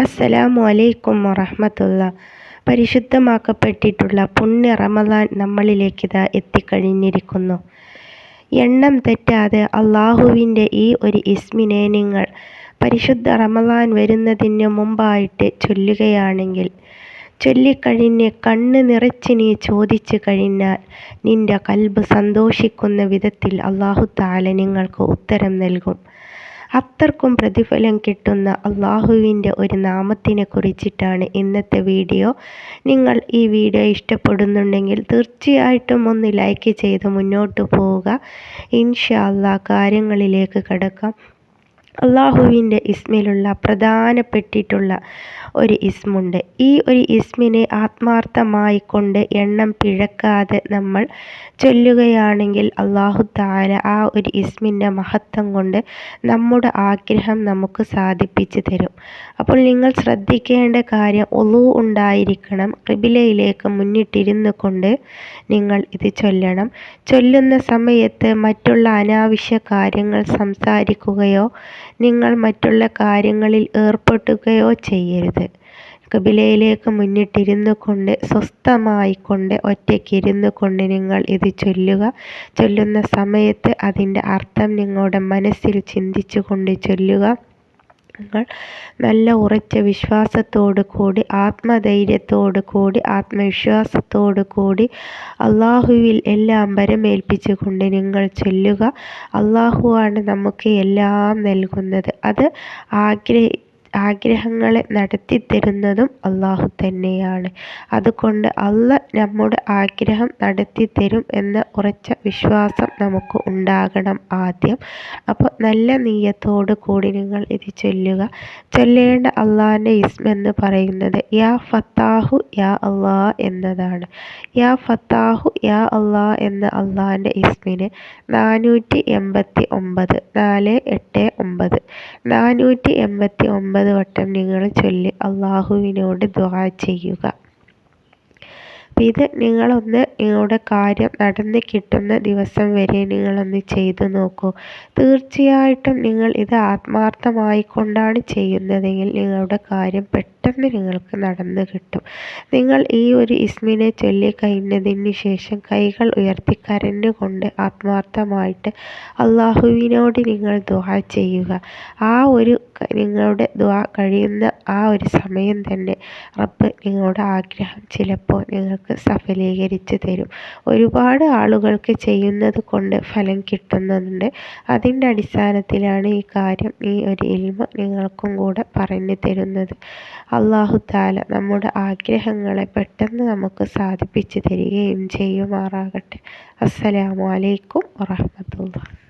അസ്സലാമു അലൈക്കും വറഹമത്തുള്ള. പരിശുദ്ധമാക്കപ്പെട്ടിട്ടുള്ള പുണ്യ റമദാൻ നമ്മളിലേക്ക് ഇതാ എത്തിക്കഴിഞ്ഞിരിക്കുന്നു. എണ്ണം തെറ്റാതെ അള്ളാഹുവിന്റെ ഈ ഒരു ഇസ്മിനെ നിങ്ങൾ പരിശുദ്ധ റമദാൻ വരുന്നതിന് മുമ്പായിട്ട് ചൊല്ലുകയാണെങ്കിൽ ചൊല്ലിക്കഴിഞ്ഞ് കണ്ണ് നിറച്ച് നീ ചോദിച്ചു കഴിഞ്ഞാൽ നിന്റെ കൽബ് സന്തോഷിക്കുന്ന വിധത്തിൽ അള്ളാഹു താല നിങ്ങൾക്ക് ഉത്തരം നൽകും. അത്രക്കും പ്രതിഫലം കിട്ടുന്ന അള്ളാഹുവിന്റെ ഒരു നാമത്തിനെ കുറിച്ചിട്ടാണ് ഇന്നത്തെ വീഡിയോ. നിങ്ങൾ ഈ വീഡിയോ ഇഷ്ടപ്പെടുന്നുണ്ടെങ്കിൽ തീർച്ചയായിട്ടും ഒന്ന് ലൈക്ക് ചെയ്ത് മുന്നോട്ട് പോവുക. ഇൻഷാ കാര്യങ്ങളിലേക്ക് കിടക്കാം. അള്ളാഹുവിന്റെ ഇസ്മിലുള്ള പ്രധാനപ്പെട്ടിട്ടുള്ള ഒരു ഇസ്മുണ്ട്. ഈ ഒരു ഇസ്മിനെ ആത്മാർത്ഥമായി കൊണ്ട് എണ്ണം പിഴക്കാതെ നമ്മൾ ചൊല്ലുകയാണെങ്കിൽ അള്ളാഹു താല ആ ഒരു ഇസ്മിന്റെ മഹത്വം കൊണ്ട് നമ്മുടെ ആഗ്രഹം നമുക്ക് സാധിപ്പിച്ചു തരും. അപ്പോൾ നിങ്ങൾ ശ്രദ്ധിക്കേണ്ട കാര്യം ഒളു ഉണ്ടായിരിക്കണം. കിബിലയിലേക്ക് മുന്നിട്ടിരുന്നു കൊണ്ട് നിങ്ങൾ ഇത് ചൊല്ലണം. ചൊല്ലുന്ന സമയത്ത് മറ്റുള്ള അനാവശ്യ കാര്യങ്ങൾ സംസാരിക്കുകയോ നിങ്ങൾ മറ്റുള്ള കാര്യങ്ങളിൽ ഏർപ്പെടുകയോ ചെയ്യരുത്. കബിലയിലേക്ക് മുന്നിട്ടിരുന്നു കൊണ്ട് സ്വസ്ഥമായിക്കൊണ്ട് ഒറ്റയ്ക്കിരുന്നു കൊണ്ട് നിങ്ങൾ ഇത് ചൊല്ലുക. ചൊല്ലുന്ന സമയത്ത് അതിന്റെ അർത്ഥം നിങ്ങളുടെ മനസ്സിൽ ചിന്തിച്ചു കൊണ്ട് ചൊല്ലുക. നിങ്ങൾ നല്ല ഉറച്ച വിശ്വാസത്തോടു കൂടി ആത്മധൈര്യത്തോടു കൂടി ആത്മവിശ്വാസത്തോടു കൂടി അള്ളാഹുവിൽ എല്ലാം കൊണ്ട് നിങ്ങൾ ചൊല്ലുക. അള്ളാഹുവാണ് നമുക്ക് എല്ലാം നൽകുന്നത്. അത് ആഗ്രഹി ആഗ്രഹങ്ങളെ നടത്തി നടത്തിത്തരുന്നതും അള്ളാഹു തന്നെയാണ്. അതുകൊണ്ട് അല്ല നമ്മുടെ ആഗ്രഹം നടത്തി തരും എന്ന ഉറച്ച വിശ്വാസം നമുക്ക് ഉണ്ടാകണം ആദ്യം. അപ്പോൾ നല്ല നീയത്തോടു കൂടി നിങ്ങൾ ഇത് ചൊല്ലുക. ചൊല്ലേണ്ട അള്ളാഹിന്റെ ഇസ്മ എന്ന് പറയുന്നത് യാ ഫത്താഹു യാ അള്ളാ എന്നതാണ്. യാ ഫത്താഹു യാ അള്ളാ എന്ന അള്ളാഹിന്റെ ഇസ്മിന് നാനൂറ്റി എൺപത്തി ഒമ്പത് നാല് എട്ട് ഒമ്പത്. നാനൂറ്റി എൺപത്തി ഒമ്പത് ഒമ്പത് വട്ടം നിങ്ങൾ ചൊല്ലി അല്ലാഹുവിനോട് ദുആ ചെയ്യുക. ഇത് നിങ്ങളൊന്ന് നിങ്ങളുടെ കാര്യം നടന്ന് കിട്ടുന്ന ദിവസം വരെ നിങ്ങളൊന്ന് ചെയ്തു നോക്കൂ. തീർച്ചയായിട്ടും നിങ്ങൾ ഇത് ആത്മാർത്ഥമായി കൊണ്ടാണ് ചെയ്യുന്നതെങ്കിൽ നിങ്ങളുടെ കാര്യം പെട്ടെന്ന് നിങ്ങൾക്ക് നടന്നു കിട്ടും. നിങ്ങൾ ഈ ഒരു ഇസ്മിനെ ചൊല്ലി കഴിഞ്ഞതിന് ശേഷം കൈകൾ ഉയർത്തി കരഞ്ഞുകൊണ്ട് ആത്മാർത്ഥമായിട്ട് അള്ളാഹുവിനോട് നിങ്ങൾ ദുആ ചെയ്യുക. ആ ഒരു നിങ്ങളുടെ ദുആ കഴിയുന്ന ആ ഒരു സമയം തന്നെ റബ്ബ് നിങ്ങളുടെ ആഗ്രഹം ചിലപ്പോൾ നിങ്ങൾക്ക് സഫലീകരിച്ച് തരും. ഒരുപാട് ആളുകൾക്ക് ചെയ്യുന്നത് കൊണ്ട് ഫലം കിട്ടുന്നുണ്ട്. അതിന്റെ അടിസ്ഥാനത്തിലാണ് ഈ കാര്യം ഈ ഒരു ഇൽമ നിങ്ങൾക്കും കൂടെ പറഞ്ഞു തരുന്നത്. അള്ളാഹു താല നമ്മുടെ ആഗ്രഹങ്ങളെ പെട്ടെന്ന് നമുക്ക് സാധിപ്പിച്ചു തരികയും ചെയ്യുമാറാകട്ടെ. അസ്സലാമു അലൈക്കും വറഹമത്തുള്ള